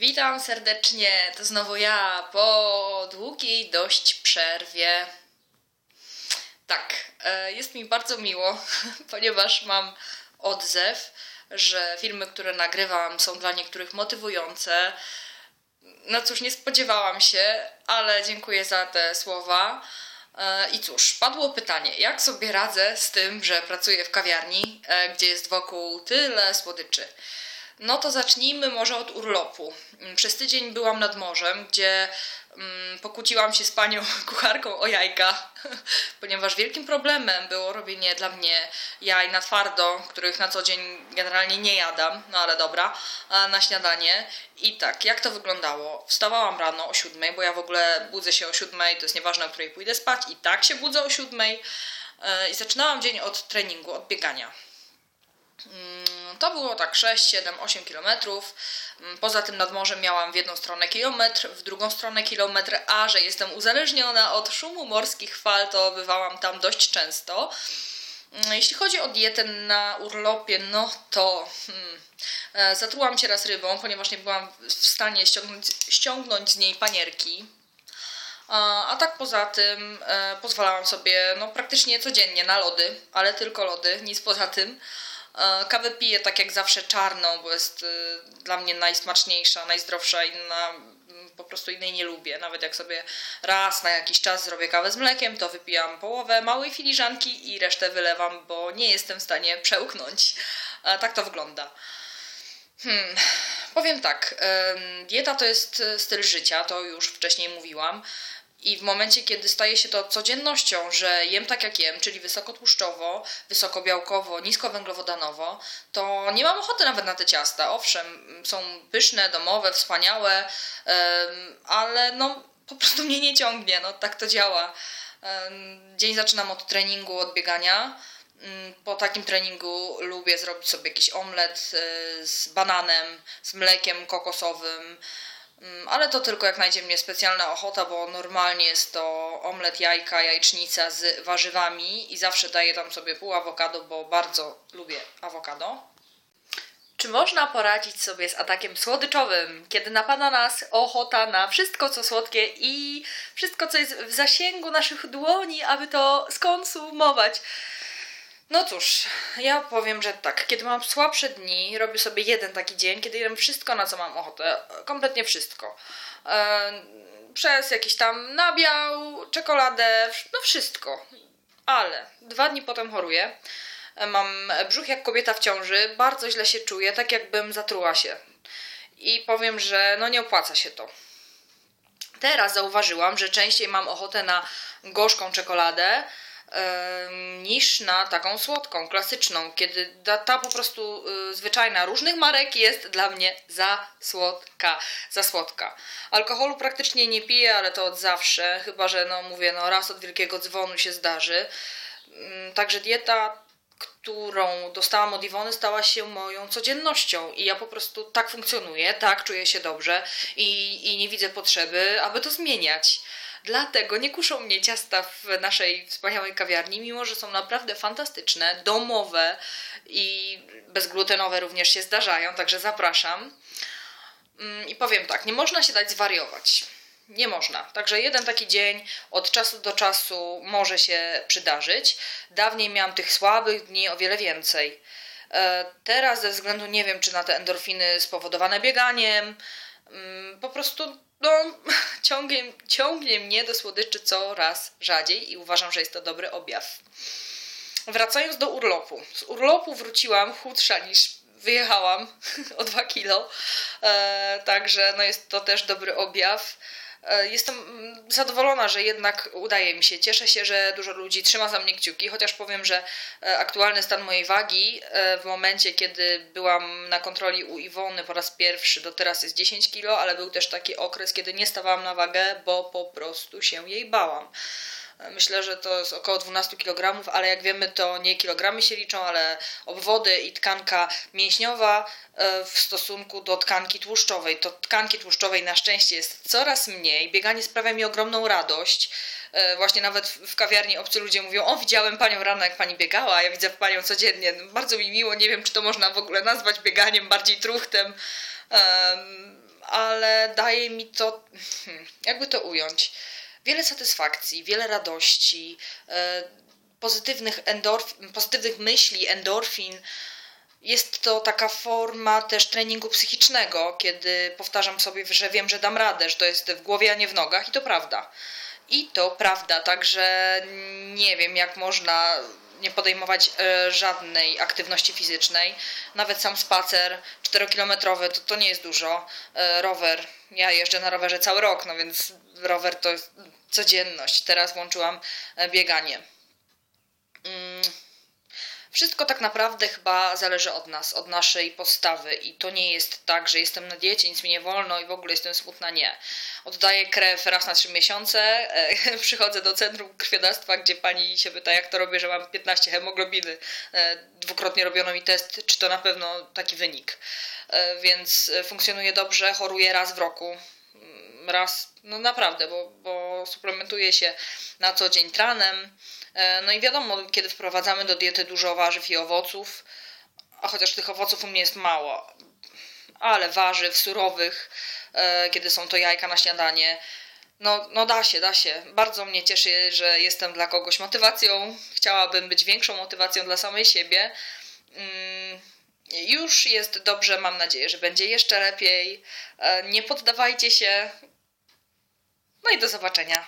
Witam serdecznie, to znowu ja po długiej dość przerwie. Tak, e, jest mi bardzo miło, ponieważ mam odzew, że filmy, które nagrywam, są dla niektórych motywujące. No cóż, nie spodziewałam się, ale dziękuję za te słowa. E, I cóż, padło pytanie, jak sobie radzę z tym, że pracuję w kawiarni, e, gdzie jest wokół tyle słodyczy. No to zacznijmy może od urlopu. Mm, przez tydzień byłam nad morzem, gdzie mm, pokłóciłam się z panią kucharką o jajka, ponieważ wielkim problemem było robienie dla mnie jaj na twardo, których na co dzień generalnie nie jadam, no ale dobra, na śniadanie. I tak, jak to wyglądało? Wstawałam rano o siódmej, bo ja w ogóle budzę się o siódmej, to jest nieważne, o której pójdę spać, i tak się budzę o siódmej. E, I zaczynałam dzień od treningu, od biegania. Mm, to było tak 6, 7, 8 kilometrów. Mm, poza tym nad morzem miałam w jedną stronę kilometr, w drugą stronę kilometr, a że jestem uzależniona od szumu morskich fal, to bywałam tam dość często. Mm, jeśli chodzi o dietę na urlopie, no to hmm, e, zatrułam się raz rybą, ponieważ nie byłam w stanie ściągnąć, ściągnąć z niej panierki. A, tak poza tym e, pozwalałam sobie no, praktycznie codziennie na lody, ale tylko lody, nic poza tym. E, kawę piję tak jak zawsze czarną, bo jest e, dla mnie najsmaczniejsza, najzdrowsza i na, po prostu innej nie lubię. Nawet jak sobie raz na jakiś czas zrobię kawę z mlekiem, to wypijam połowę małej filiżanki i resztę wylewam, bo nie jestem w stanie przełknąć. E, tak to wygląda. Hmm. Powiem tak, dieta to jest styl życia, to już wcześniej mówiłam. I w momencie, kiedy staje się to codziennością, że jem tak jak jem, czyli wysokotłuszczowo, wysokobiałkowo, niskowęglowodanowo, to nie mam ochoty nawet na te ciasta. Owszem, są pyszne, domowe, wspaniałe, ale no po prostu mnie nie ciągnie, no tak to działa. Dzień zaczynam od treningu, od biegania. Mm, po takim treningu lubię zrobić sobie jakiś omlet e, z bananem, z mlekiem kokosowym, ale to tylko jak najdzie mnie specjalna ochota, bo normalnie jest to omlet jajka, jajecznica z warzywami i zawsze daję tam sobie pół awokado, bo bardzo lubię awokado. Czy można poradzić sobie z atakiem słodyczowym, kiedy napada nas ochota na wszystko co słodkie i wszystko co jest w zasięgu naszych dłoni, aby to skonsumować? No cóż, ja powiem, że tak. Kiedy mam słabsze dni, robię sobie jeden taki dzień, kiedy jem wszystko, na co mam ochotę. Kompletnie wszystko. E, przez jakiś tam nabiał, czekoladę, no wszystko. Ale dwa dni potem choruję. E, mam brzuch jak kobieta w ciąży, bardzo źle się czuję, tak jakbym zatruła się. I powiem, że no nie opłaca się to. Teraz zauważyłam, że częściej mam ochotę na gorzką czekoladę, niż na taką słodką, klasyczną, kiedy ta, po prostu y, zwyczajna różnych marek jest dla mnie za słodka, za słodka. Alkoholu praktycznie nie piję, ale to od zawsze, chyba że no mówię, no raz od wielkiego dzwonu się zdarzy. Mm, także dieta którą dostałam od Iwony, stała się moją codziennością i ja po prostu tak funkcjonuję, tak czuję się dobrze i, i nie widzę potrzeby, aby to zmieniać. Dlatego nie kuszą mnie ciasta w naszej wspaniałej kawiarni, mimo że są naprawdę fantastyczne, domowe i bezglutenowe również się zdarzają, także zapraszam. Mm, I powiem tak, nie można się dać zwariować. Nie można. Także jeden taki dzień od czasu do czasu może się przydarzyć. Dawniej miałam tych słabych dni o wiele więcej. E, teraz ze względu nie wiem, czy na te endorfiny spowodowane bieganiem, mm, po prostu no, ciągnie, ciągnie mnie do słodyczy coraz rzadziej i uważam, że jest to dobry objaw. Wracając do urlopu. Z urlopu wróciłam chudsza niż wyjechałam o 2 kilo, e, także no jest to też dobry objaw. E, jestem mm, zadowolona, że jednak udaje mi się. Cieszę się, że dużo ludzi trzyma za mnie kciuki, chociaż powiem, że e, aktualny stan mojej wagi e, w momencie, kiedy byłam na kontroli u Iwony po raz pierwszy, do teraz jest 10 kg, ale był też taki okres, kiedy nie stawałam na wagę, bo po prostu się jej bałam. Myślę, że to jest około 12 kg, ale jak wiemy, to nie kilogramy się liczą, ale obwody i tkanka mięśniowa e, w stosunku do tkanki tłuszczowej. To tkanki tłuszczowej na szczęście jest coraz mniej. Bieganie sprawia mi ogromną radość. E, właśnie nawet w kawiarni obcy ludzie mówią: O, widziałem panią rano, jak pani biegała, ja widzę panią codziennie. Bardzo mi miło, nie wiem, czy to można w ogóle nazwać bieganiem, bardziej truchtem ale daje mi to, hmm, jakby to ująć, wiele satysfakcji, wiele radości, e, pozytywnych, endorf- pozytywnych myśli, endorfin. Jest to taka forma też treningu psychicznego, kiedy powtarzam sobie, że wiem, że dam radę, że to jest w głowie, a nie w nogach i to prawda. I to prawda, także nie wiem, jak można nie podejmować e, żadnej aktywności fizycznej. Nawet sam spacer 4-kilometrowy to, to nie jest dużo. E, rower, ja jeżdżę na rowerze cały rok, no więc rower to codzienność. Teraz włączyłam e, bieganie. Wszystko tak naprawdę chyba zależy od nas, od naszej postawy i to nie jest tak, że jestem na diecie, nic mi nie wolno i w ogóle jestem smutna, nie. Oddaję krew raz na trzy miesiące, e, przychodzę do centrum krwiodawstwa, gdzie pani się pyta, jak to robię, że mam 15 hemoglobiny. E, dwukrotnie robiono mi test, czy to na pewno taki wynik. E, więc funkcjonuje dobrze, choruję raz w roku raz, no naprawdę, bo, bo suplementuję się na co dzień tranem, E, no i wiadomo, kiedy wprowadzamy do diety dużo warzyw i owoców, a chociaż tych owoców u mnie jest mało, ale warzyw surowych, e, kiedy są to jajka na śniadanie, no, no da się, da się. Bardzo mnie cieszy, że jestem dla kogoś motywacją. Chciałabym być większą motywacją dla samej siebie. Już jest dobrze, mam nadzieję, że będzie jeszcze lepiej. E, nie poddawajcie się. No i do zobaczenia.